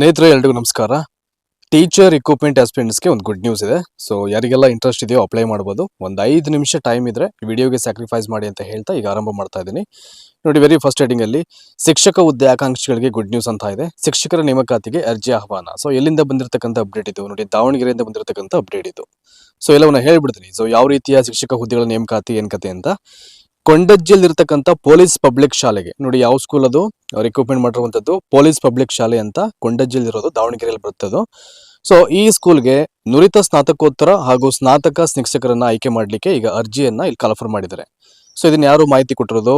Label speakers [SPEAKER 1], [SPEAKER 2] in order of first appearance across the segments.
[SPEAKER 1] ಸ್ನೇಹಿತರೆ, ಎಲ್ರಿಗೂ ನಮಸ್ಕಾರ. ಟೀಚರ್ ಇಕ್ವಿಪ್ಮೆಂಟ್ ಆಸ್ಪಿರೆಂಟ್ಸ್ಗೆ ಒಂದು ಗುಡ್ ನ್ಯೂಸ್ ಇದೆ. ಸೊ ಯಾರಿಗೆಲ್ಲ ಇಂಟ್ರೆಸ್ಟ್ ಇದೆಯೋ ಅಪ್ಲೈ ಮಾಡ್ಬೋದು. ಒಂದು ಐದು ನಿಮಿಷ ಟೈಮ್ ಇದ್ರೆ ವಿಡಿಯೋಗೆ ಸ್ಯಾಕ್ರಿಫೈಸ್ ಮಾಡಿ ಅಂತ ಹೇಳ್ತಾ ಈಗ ಆರಂಭ ಮಾಡ್ತಾ ಇದ್ದೀನಿ. ನೋಡಿ ವೆರಿ ಫಸ್ಟ್ ಹೆಡಿಂಗ್ ಅಲ್ಲಿ, ಶಿಕ್ಷಕ ಹುದ್ದೆ ಆಕಾಂಕ್ಷಿಗಳಿಗೆ ಗುಡ್ ನ್ಯೂಸ್ ಅಂತ ಇದೆ. ಶಿಕ್ಷಕರ ನೇಮಕಾತಿಗೆ ಅರ್ಜಿ ಆಹ್ವಾನ. ಸೊ ಎಲ್ಲಿಂದ ಬಂದಿರತಕ್ಕಂಥ ಅಪ್ಡೇಟ್ ಇದು? ನೋಡಿ, ದಾವಣಗೆರೆಯಿಂದ ಬಂದಿರತಕ್ಕಂಥ ಅಪ್ಡೇಟ್ ಇದು. ಸೊ ಎಲ್ಲವನ್ನ ಹೇಳ್ಬಿಡ್ತೀನಿ. ಸೊ ಯಾವ ರೀತಿಯ ಶಿಕ್ಷಕ ಹುದ್ದೆಗಳ ನೇಮಕಾತಿ, ಏನ್ ಕತೆ ಅಂತ. ಕೊಂಡಜ್ಜಿಯಲ್ಲಿರ್ತಕ್ಕಂಥ ಪೊಲೀಸ್ ಪಬ್ಲಿಕ್ ಶಾಲೆಗೆ. ನೋಡಿ, ಯಾವ ಸ್ಕೂಲ್ ಅದು? ರಿಕ್ರೂಟ್ಮೆಂಟ್ ಮಾಡಿರುವಂತದ್ದು ಪೊಲೀಸ್ ಪಬ್ಲಿಕ್ ಶಾಲೆ ಅಂತ ಕೊಂಡಜ್ಜಿಯಲ್ಲಿರೋದು ದಾವಣಗೆರೆಯಲ್ಲಿ ಬರ್ತದ್ದು ಸೊ ಈ ಸ್ಕೂಲ್ಗೆ ನುರಿತ ಸ್ನಾತಕೋತ್ತರ ಹಾಗೂ ಸ್ನಾತಕ ಶಿಕ್ಷಕರನ್ನ ಆಯ್ಕೆ ಮಾಡಲಿಕ್ಕೆ ಈಗ ಅರ್ಜಿಯನ್ನ ಇಲ್ಲಿ ಕಾಲ್ಫರ್ ಮಾಡಿದ್ದಾರೆ. ಸೊ ಇದನ್ನ ಯಾರು ಮಾಹಿತಿ ಕೊಟ್ಟಿರೋದು?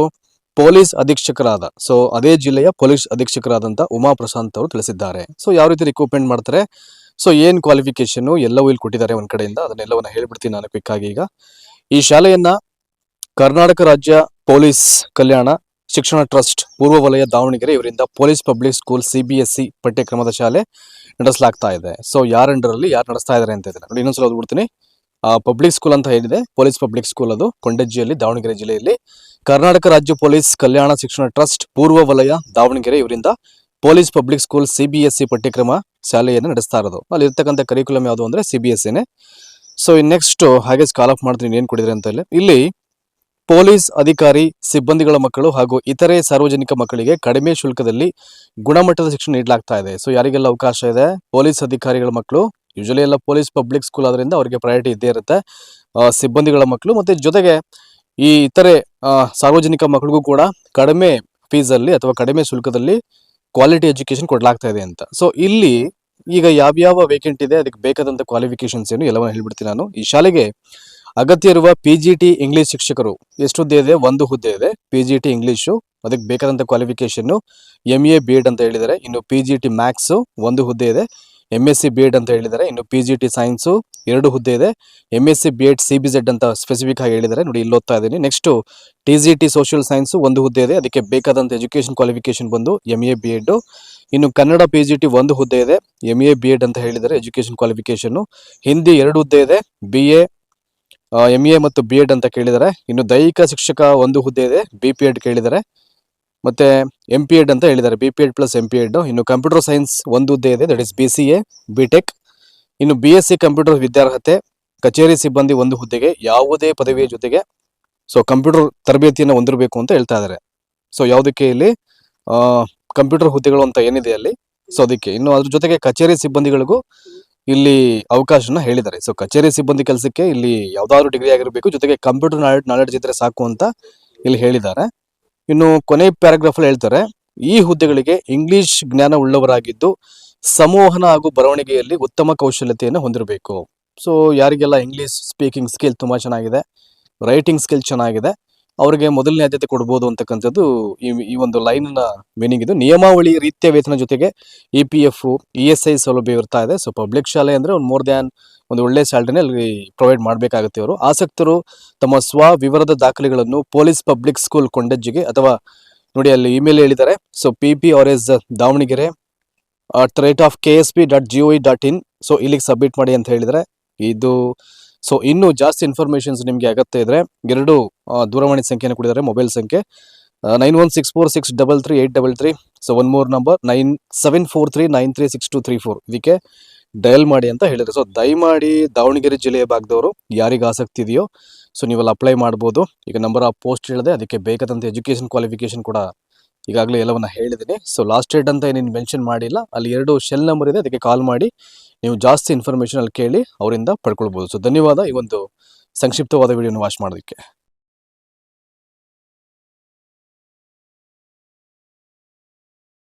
[SPEAKER 1] ಪೊಲೀಸ್ ಅಧೀಕ್ಷಕರಾದ ಸೊ ಅದೇ ಜಿಲ್ಲೆಯ ಪೊಲೀಸ್ ಅಧೀಕ್ಷಕರಾದಂತ ಉಮಾ ಪ್ರಶಾಂತ್ ಅವರು ತಿಳಿಸಿದ್ದಾರೆ. ಸೊ ಯಾವ ರೀತಿ ರಿಕ್ರೂಟ್ಮೆಂಟ್ ಮಾಡ್ತಾರೆ? ಸೊ ಏನ್ ಕ್ವಾಲಿಫಿಕೇಶನ್ ಎಲ್ಲವೂ ಇಲ್ಲಿ ಕೊಟ್ಟಿದ್ದಾರೆ ಒಂದ್ ಕಡೆಯಿಂದ. ಅದನ್ನೆಲ್ಲವನ್ನ ಹೇಳ್ಬಿಡ್ತೀನಿ ನಾನು ಕ್ವಿಕ್ ಆಗಿ ಈಗ. ಈ ಶಾಲೆಯನ್ನ ಕರ್ನಾಟಕ ರಾಜ್ಯ ಪೊಲೀಸ್ ಕಲ್ಯಾಣ ಶಿಕ್ಷಣ ಟ್ರಸ್ಟ್ ಪೂರ್ವ ವಲಯ ದಾವಣಗೆರೆ ಇವರಿಂದ ಪೊಲೀಸ್ ಪಬ್ಲಿಕ್ ಸ್ಕೂಲ್ ಸಿಬಿಎಸ್ಇ ಪಠ್ಯಕ್ರಮದ ಶಾಲೆ ನಡೆಸಲಾಗ್ತಾ ಇದೆ. ಸೊ ಯಾರ ಅಂಡರಲ್ಲಿ ಯಾರು ನಡೆಸ್ತಾ ಇದ್ದಾರೆ ಅಂತ ಹೇಳಿದ್ರೆ ನೋಡಿ, ಇನ್ನೊಂದ್ಸಲ ಓದ್ಬಿಡ್ತೀನಿ. ಪಬ್ಲಿಕ್ ಸ್ಕೂಲ್ ಅಂತ ಹೇಳಿದೆ. ಪೊಲೀಸ್ ಪಬ್ಲಿಕ್ ಸ್ಕೂಲ್ ಅದು. ಕೊಂಡಜ್ಜಿಯಲ್ಲಿ, ದಾವಣಗೆರೆ ಜಿಲ್ಲೆಯಲ್ಲಿ. ಕರ್ನಾಟಕ ರಾಜ್ಯ ಪೊಲೀಸ್ ಕಲ್ಯಾಣ ಶಿಕ್ಷಣ ಟ್ರಸ್ಟ್ ಪೂರ್ವ ವಲಯ ದಾವಣಗೆರೆ ಇವರಿಂದ ಪೊಲೀಸ್ ಪಬ್ಲಿಕ್ ಸ್ಕೂಲ್ ಸಿಬಿಎಸ್ಇ ಪಠ್ಯಕ್ರಮ ಶಾಲೆಯನ್ನು ನಡೆಸ್ತಾ ಇರೋದು. ಅಲ್ಲಿ ಇರ್ತಕ್ಕಂಥ ಕರಿಕ್ಯುಲಮ್ ಯಾವುದು ಅಂದ್ರೆ ಸಿನೇ ಸೊ ನೆಕ್ಸ್ಟ್ ಹಾಗೆ ಸ್ಕಾಲ್ ಆಫ್ ಮಾಡ್ತೀನಿ. ಏನು ಕೊಡಿದ್ರೆ ಅಂತ ಇಲ್ಲಿ ಇಲ್ಲಿ ಪೊಲೀಸ್ ಅಧಿಕಾರಿ, ಸಿಬ್ಬಂದಿಗಳ ಮಕ್ಕಳು ಹಾಗೂ ಇತರೆ ಸಾರ್ವಜನಿಕ ಮಕ್ಕಳಿಗೆ ಕಡಿಮೆ ಶುಲ್ಕದಲ್ಲಿ ಗುಣಮಟ್ಟದ ಶಿಕ್ಷಣ ನೀಡಲಾಗ್ತಾ ಇದೆ. ಸೊ, ಯಾರಿಗೆಲ್ಲ ಅವಕಾಶ ಇದೆ? ಪೊಲೀಸ್ ಅಧಿಕಾರಿಗಳ ಮಕ್ಕಳು ಯೂಶಲಿ ಎಲ್ಲ ಪೊಲೀಸ್ ಪಬ್ಲಿಕ್ ಸ್ಕೂಲ್ ಆದ್ರಿಂದ ಅವರಿಗೆ ಪ್ರಯಾರಿಟಿ ಇದ್ದೇ ಇರುತ್ತೆ. ಸಿಬ್ಬಂದಿಗಳ ಮಕ್ಕಳು ಮತ್ತೆ ಜೊತೆಗೆ ಈ ಇತರೆ ಸಾರ್ವಜನಿಕ ಮಕ್ಕಳಿಗೂ ಕೂಡ ಕಡಿಮೆ ಫೀಸಲ್ಲಿ ಅಥವಾ ಕಡಿಮೆ ಶುಲ್ಕದಲ್ಲಿ ಕ್ವಾಲಿಟಿ ಎಜುಕೇಶನ್ ಕೊಡಲಾಗ್ತಾ ಇದೆ ಅಂತ. ಸೊ ಇಲ್ಲಿ ಈಗ ಯಾವ್ಯಾವ ವೇಕೆಂಟ್ ಇದೆ, ಅದಕ್ಕೆ ಬೇಕಾದಂತ ಕ್ವಾಲಿಫಿಕೇಶನ್ಸ್ ಏನು ಎಲ್ಲವನ್ನು ಹೇಳ್ಬಿಡ್ತೀನಿ ನಾನು. ಈ ಶಾಲೆಗೆ ಅಗತ್ಯ ಇರುವ ಪಿ ಜಿ ಟಿ ಇಂಗ್ಲಿಷ್ ಶಿಕ್ಷಕರು ಎಷ್ಟು ಹುದ್ದೆ ಇದೆ, ಒಂದು ಹುದ್ದೆ ಇದೆ. ಪಿ ಜಿ ಟಿ ಇಂಗ್ಲಿಷು ಅದಕ್ಕೆ ಬೇಕಾದಂತ qualification M A B Ed ಅಂತ ಹೇಳಿದ್ದಾರೆ. ಇನ್ನು ಪಿ ಜಿ ಟಿ ಮ್ಯಾಥ್ಸು ಒಂದು ಹುದ್ದೆ ಇದೆ. M S C B Ed ಅಂತ ಹೇಳಿದ್ದಾರೆ. ಇನ್ನು ಪಿ ಜಿ ಟಿ ಸೈನ್ಸು ಎರಡು ಹುದ್ದೆ ಇದೆ. M S C B Ed C B Z ಅಂತ ಸ್ಪೆಸಿಫಿಕ್ ಆಗಿ ಹೇಳಿದ್ದಾರೆ. ನೋಡಿ, ಇಲ್ಲಿ ಓದ್ತಾ ಇದ್ದೀನಿ. Next T G T social science ಒಂದು ಹುದ್ದೆ ಇದೆ. ಅದಕ್ಕೆ ಬೇಕಾದಂತ ಎಜುಕೇಶನ್ ಕ್ವಾಲಿಫಿಕೇಶನ್ ಬಂದು ಎಂ ಎ ಬಿ ಎಡ್ ಇನ್ನು ಕನ್ನಡ ಪಿ ಜಿ ಟಿ ಒಂದು ಹುದ್ದೆ ಇದೆ. ಎಂ ಎ ಬಿ ಎಡ್ ಅಂತ ಹೇಳಿದ್ದಾರೆ ಎಜುಕೇಶನ್ ಕ್ವಾಲಿಫಿಕೇಶನ್ ಹಿಂದಿ ಎರಡು ಹುದ್ದೆ ಇದೆ. ಬಿ ಎ ಎಂ ಎ ಮತ್ತು ಬಿ ಎಡ್ ಅಂತ ಕೇಳಿದ್ದಾರೆ ಇನ್ನು ದೈಹಿಕ ಶಿಕ್ಷಕ ಒಂದು ಹುದ್ದೆ ಇದೆ ಬಿ ಪಿ ಎಡ್ ಕೇಳಿದ್ದಾರೆ ಮತ್ತು ಎಂ ಪಿ ಎಡ್ ಅಂತ ಹೇಳಿದ್ದಾರೆ B P Ed plus M P Ed ಇನ್ನು ಕಂಪ್ಯೂಟರ್ ಸೈನ್ಸ್ ಒಂದು ಹುದ್ದೆ ಇದೆ that is B C A B Tech ಇನ್ನು ಬಿ ಎಸ್ ಸಿ ಕಂಪ್ಯೂಟರ್ ವಿದ್ಯಾರ್ಹತೆ, ಕಚೇರಿ ಸಿಬ್ಬಂದಿ ಒಂದು ಹುದ್ದೆಗೆ, ಯಾವುದೇ ಪದವಿಯ ಜೊತೆಗೆ ಸೊ ಕಂಪ್ಯೂಟರ್ ತರಬೇತಿಯನ್ನು ಹೊಂದಿರಬೇಕು ಅಂತ ಹೇಳ್ತಾ ಇದ್ದಾರೆ ಸೊ ಯಾವುದಕ್ಕೆ ಇಲ್ಲಿ? ಕಂಪ್ಯೂಟರ್ ಹುದ್ದೆಗಳು ಅಂತ ಏನಿದೆ ಅಲ್ಲಿ? ಸೊ ಅದಕ್ಕೆ. ಇನ್ನು ಅದ್ರ ಜೊತೆಗೆ ಕಚೇರಿ ಸಿಬ್ಬಂದಿಗಳಿಗೂ ಇಲ್ಲಿ ಅವಕಾಶನ ಹೇಳಿದ್ದಾರೆ. ಸೊ ಕಚೇರಿ ಸಿಬ್ಬಂದಿ ಕೆಲಸಕ್ಕೆ ಇಲ್ಲಿ ಯಾವ್ದಾದ್ರು ಡಿಗ್ರಿ ಆಗಿರಬೇಕು, ಜೊತೆಗೆ ಕಂಪ್ಯೂಟರ್ ನಾಲೆಡ್ ನಾಲೆಡ್ಜ್ ಇದ್ರೆ ಸಾಕು ಅಂತ ಇಲ್ಲಿ ಹೇಳಿದ್ದಾರೆ. ಇನ್ನು ಕೊನೆ ಪ್ಯಾರಾಗ್ರಾಫ್ ಅಲ್ಲಿ ಹೇಳ್ತಾರೆ, ಈ ಹುದ್ದೆಗಳಿಗೆ ಇಂಗ್ಲಿಷ್ ಜ್ಞಾನ ಉಳ್ಳವರಾಗಿದ್ದು ಸಂವಹನ ಹಾಗೂ ಬರವಣಿಗೆಯಲ್ಲಿ ಉತ್ತಮ ಕೌಶಲ್ಯತೆಯನ್ನು ಹೊಂದಿರಬೇಕು. ಸೊ ಯಾರಿಗೆಲ್ಲ ಇಂಗ್ಲಿಷ್ ಸ್ಪೀಕಿಂಗ್ ಸ್ಕಿಲ್ ತುಂಬಾ ಚೆನ್ನಾಗಿದೆ ರೈಟಿಂಗ್ ಸ್ಕಿಲ್ ಚೆನ್ನಾಗಿದೆ ಅವರಿಗೆ ಮೊದಲನೇ ಆದ್ಯತೆ ಕೊಡ್ಬೋದು ಅಂತಕ್ಕಂಥದ್ದು ಈ ಈ ಒಂದು ಲೈನ್ನ ಮೀನಿಂಗ್ ಇದು. ನಿಯಮಾವಳಿ ರೀತಿಯ ವೇತನ ಜೊತೆಗೆ E P F E S I ಸೌಲಭ್ಯ ಇರ್ತಾ ಇದೆ. ಸೊ ಪಬ್ಲಿಕ್ ಶಾಲೆ ಅಂದ್ರೆ ಒಂದು ಮೋರ್ ದ್ಯಾನ್ ಒಂದು ಒಳ್ಳೆ ಸ್ಯಾಲ್ರಿನ ಅಲ್ಲಿ ಪ್ರೊವೈಡ್ ಮಾಡಬೇಕಾಗುತ್ತೆ ಅವರು ಆಸಕ್ತರು ತಮ್ಮ ಸ್ವ ವಿವರದ ದಾಖಲೆಗಳನ್ನು ಪೊಲೀಸ್ ಪಬ್ಲಿಕ್ ಸ್ಕೂಲ್ ಕೊಂಡಜ್ಜಿಗೆ ಅಥವಾ ನೋಡಿ ಅಲ್ಲಿ ಇಮೇಲ್ ಹೇಳಿದ್ದಾರೆ. So P P R S Davanagere at the rate of K S P dot G O dot in so ಇಲ್ಲಿಗೆ ಸಬ್ಮಿಟ್ ಮಾಡಿ ಅಂತ ಹೇಳಿದರೆ ಇದು ಸೊ ಇನ್ನು ಜಾಸ್ತಿ ಇನ್ಫಾರ್ಮೇಶನ್ಸ್ ನಿಮಗೆ ಅಗತ್ಯ ಇದ್ರೆ ಎರಡು ದೂರವಾಣಿ ಸಂಖ್ಯೆಯನ್ನು ಕೊಡಿದ್ದಾರೆ ಮೊಬೈಲ್ ಸಂಖ್ಯೆ nine one six four six double three eight double three so one more number nine seven four three nine three six two three four ಇದಕ್ಕೆ ಡಯಲ್ ಮಾಡಿ ಅಂತ ಹೇಳಿದ್ರು. ಸೊ ದಯಮಾಡಿ ದಾವಣಗೆರೆ ಜಿಲ್ಲೆಯ ಭಾಗದವರು ಯಾರಿಗೆ ಆಸಕ್ತಿ ಇದೆಯೋ ಸೊ ನೀವೆಲ್ಲ ಅಪ್ಲೈ ಮಾಡ್ಬೋದು. ಈಗ ನಂಬರ್ ಆಫ್ ಪೋಸ್ಟ್ ಹೇಳಿದೆ, ಅದಕ್ಕೆ ಬೇಕಾದಂಥ ಎಜುಕೇಷನ್ ಕ್ವಾಲಿಫಿಕೇಶನ್ ಕೂಡ ಈಗಾಗಲೇ ಎಲ್ಲವನ್ನ ಹೇಳಿದ್ದೀನಿ. ಸೊ ಲಾಸ್ಟ್ ಡೇಟ್ ಅಂತ ಏನೇನು ಮೆನ್ಷನ್ ಮಾಡಿಲ್ಲ. ಅಲ್ಲಿ ಎರಡು ಶೆಲ್ ನಂಬರ್ ಇದೆ. ಅದಕ್ಕೆ ಕಾಲ್ ಮಾಡಿ, ನೀವು ಜಾಸ್ತಿ ಇನ್ಫಾರ್ಮೇಷನ್ ಅಲ್ಲಿ ಕೇಳಿ, ಅವರಿಂದ ಪಡ್ಕೊಳ್ಬೋದು. ಸೊ ಧನ್ಯವಾದ ಈ ಒಂದು ಸಂಕ್ಷಿಪ್ತವಾದ ವಿಡಿಯೋನ ವಾಚ್ ಮಾಡೋದಕ್ಕೆ.